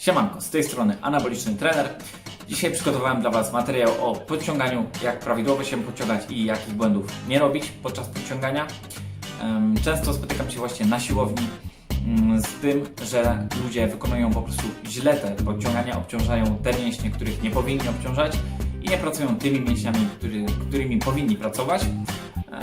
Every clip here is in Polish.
Siemanko, z tej strony anaboliczny trener. Dzisiaj przygotowałem dla Was materiał o podciąganiu, jak prawidłowo się podciągać i jakich błędów nie robić podczas podciągania. Często spotykam się właśnie na siłowni mm, z tym, że ludzie wykonują po prostu źle te podciągania, obciążają te mięśnie, których nie powinni obciążać i nie pracują tymi mięśniami, który, którymi powinni pracować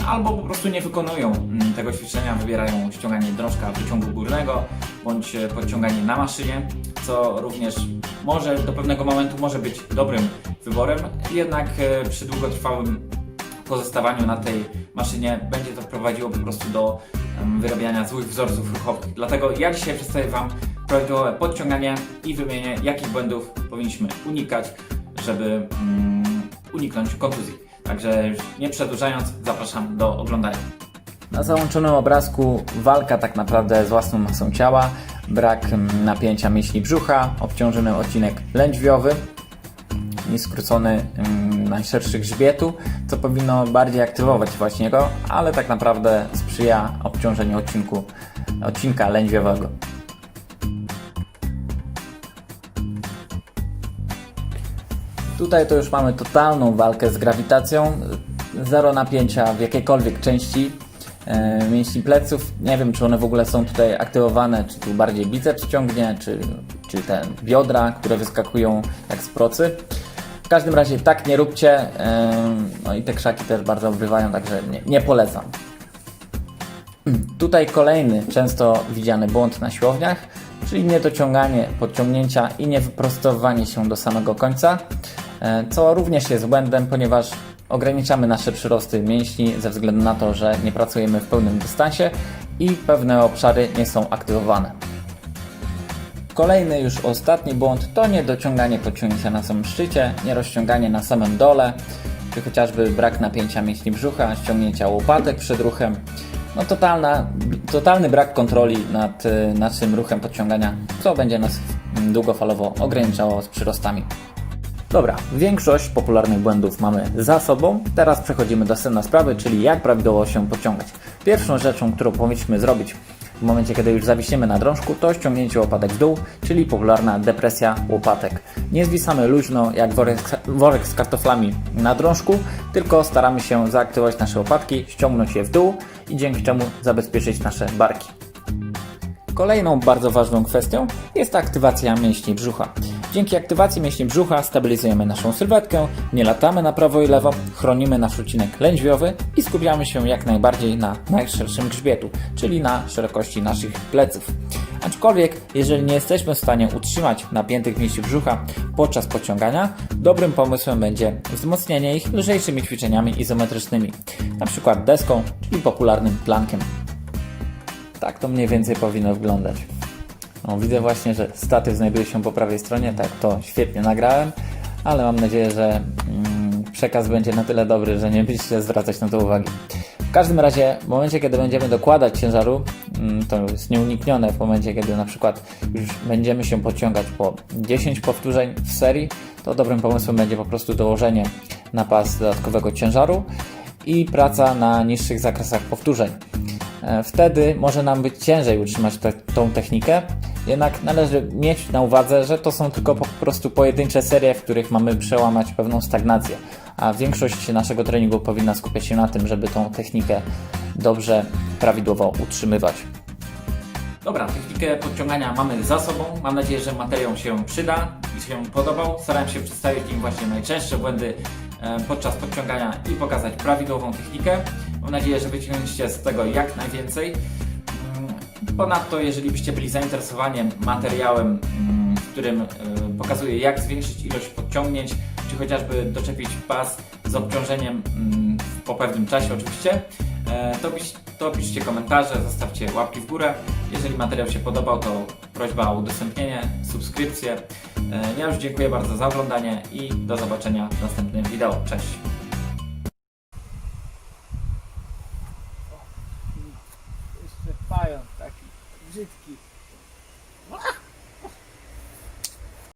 albo po prostu nie wykonują mm, tego ćwiczenia, wybierają ściąganie drążka wyciągu górnego bądź e, podciąganie na maszynie, co również może do pewnego momentu może być dobrym wyborem, jednak e, przy długotrwałym pozostawaniu na tej maszynie będzie to prowadziło po prostu do em, wyrabiania złych wzorców ruchowych. Dlatego ja dzisiaj przedstawię Wam prawidłowe podciąganie i wymienię, jakich błędów powinniśmy unikać, żeby mm, uniknąć kontuzji. Także już nie przedłużając, zapraszam do oglądania. Na załączonym obrazku walka tak naprawdę z własną masą ciała, brak napięcia mięśni brzucha, obciążony odcinek lędźwiowy i skrócony mm, najszerszy grzbietu, co powinno bardziej aktywować właśnie go, ale tak naprawdę sprzyja obciążeniu odcinku, odcinka lędźwiowego. Tutaj to już mamy totalną walkę z grawitacją, zero napięcia w jakiejkolwiek części e, mięśni pleców. Nie wiem, czy one w ogóle są tutaj aktywowane, czy tu bardziej biceps ciągnie, czy, czy te biodra, które wyskakują jak z procy. W każdym razie tak nie róbcie. e, No i te krzaki też bardzo obrywają, także nie, nie polecam. Tutaj kolejny często widziany błąd na siłowniach, czyli niedociąganie podciągnięcia i niewyprostowanie się do samego końca, co również jest błędem, ponieważ ograniczamy nasze przyrosty mięśni ze względu na to, że nie pracujemy w pełnym dystansie i pewne obszary nie są aktywowane. Kolejny już ostatni błąd to niedociąganie podciągnięcia na samym szczycie, nierozciąganie na samym dole, czy chociażby brak napięcia mięśni brzucha, ściągnięcia łopatek przed ruchem. No totalna, totalny brak kontroli nad y, naszym ruchem podciągania, co będzie nas długofalowo ograniczało z przyrostami. Dobra, większość popularnych błędów mamy za sobą. Teraz przechodzimy do sedna sprawy, czyli jak prawidłowo się podciągać. Pierwszą rzeczą, którą powinniśmy zrobić w momencie, kiedy już zawiśniemy na drążku, to ściągnięcie łopatek w dół, czyli popularna depresja łopatek. Nie zwisamy luźno jak worek, worek z kartoflami na drążku, tylko staramy się zaaktywować nasze łopatki, ściągnąć je w dół i dzięki czemu zabezpieczyć nasze barki. Kolejną bardzo ważną kwestią jest aktywacja mięśni brzucha. Dzięki aktywacji mięśni brzucha stabilizujemy naszą sylwetkę, nie latamy na prawo i lewo, chronimy nasz odcinek lędźwiowy i skupiamy się jak najbardziej na najszerszym grzbietu, czyli na szerokości naszych pleców. Aczkolwiek, jeżeli nie jesteśmy w stanie utrzymać napiętych mięśni brzucha podczas pociągania, dobrym pomysłem będzie wzmocnienie ich lżejszymi ćwiczeniami izometrycznymi, np. deską, czyli popularnym plankiem. Tak to mniej więcej powinno wyglądać. No, widzę właśnie, że statyw znajduje się po prawej stronie, tak to świetnie nagrałem, ale mam nadzieję, że mm, przekaz będzie na tyle dobry, że nie będziecie zwracać na to uwagi. W każdym razie, w momencie, kiedy będziemy dokładać ciężaru, mm, to jest nieuniknione w momencie, kiedy na przykład już będziemy się podciągać po 10 powtórzeń w serii, to dobrym pomysłem będzie po prostu dołożenie na pas dodatkowego ciężaru i praca na niższych zakresach powtórzeń. E, Wtedy może nam być ciężej utrzymać te, tą technikę, jednak należy mieć na uwadze, że to są tylko po prostu pojedyncze serie, w których mamy przełamać pewną stagnację, a większość naszego treningu powinna skupiać się na tym, żeby tą technikę dobrze, prawidłowo utrzymywać. Dobra, technikę podciągania mamy za sobą. Mam nadzieję, że materiał się przyda i się podobał. Starałem się przedstawić im właśnie najczęstsze błędy e, podczas podciągania i pokazać prawidłową technikę. Mam nadzieję, że wyciągniecie z tego jak najwięcej. Ponadto, jeżeli byście byli zainteresowani materiałem, mm, w którym e, pokazuję jak zwiększyć ilość podciągnięć, czy chociażby doczepić pas z obciążeniem mm, po pewnym czasie oczywiście, e, to, pisz, to piszcie komentarze, zostawcie łapki w górę. Jeżeli materiał się podobał, to prośba o udostępnienie, subskrypcję. E, Ja już dziękuję bardzo za oglądanie i do zobaczenia w następnym wideo. Cześć! жидкість.